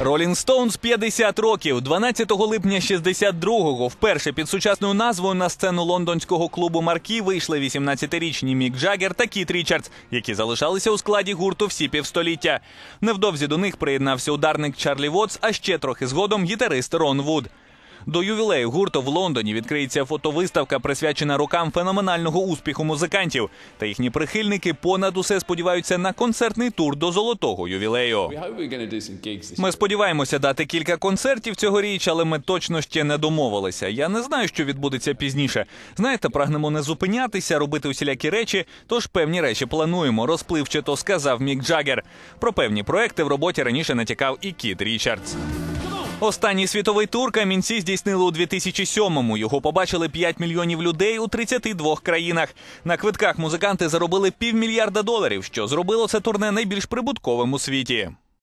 Rolling Stones 50 років. 12 липня 62-го вперше під сучасною назвою на сцену лондонського клубу Маркі вийшли 18-річні Мік Джаггер та Кіт Річардс, які залишалися у складі гурту всі півстоліття. Невдовзі до них приєднався ударник Чарлі Вотс, а ще трохи згодом гітарист Рон Вуд. До ювілею гурту в Лондоні відкриється фотовиставка, присвячена рокам феноменального успіху музикантів. Та їхні прихильники понад усе сподіваються на концертний тур до золотого ювілею. Ми сподіваємося дати кілька концертів цьогоріч, але ми точно ще не домовилися. Я не знаю, що відбудеться пізніше. Знаєте, прагнемо не зупинятися, робити усілякі речі, тож певні речі плануємо. Розпливчато сказав Мік Джаггер. Про певні проекти в роботі раніше натякав і Кіт Річардс. Останній світовий тур камінці здійснили у 2007-му. Його побачили 5 мільйонів людей у 32 країнах. На квитках музиканти заробили півмільярда доларів, що зробило це турне найбільш прибутковим у світі.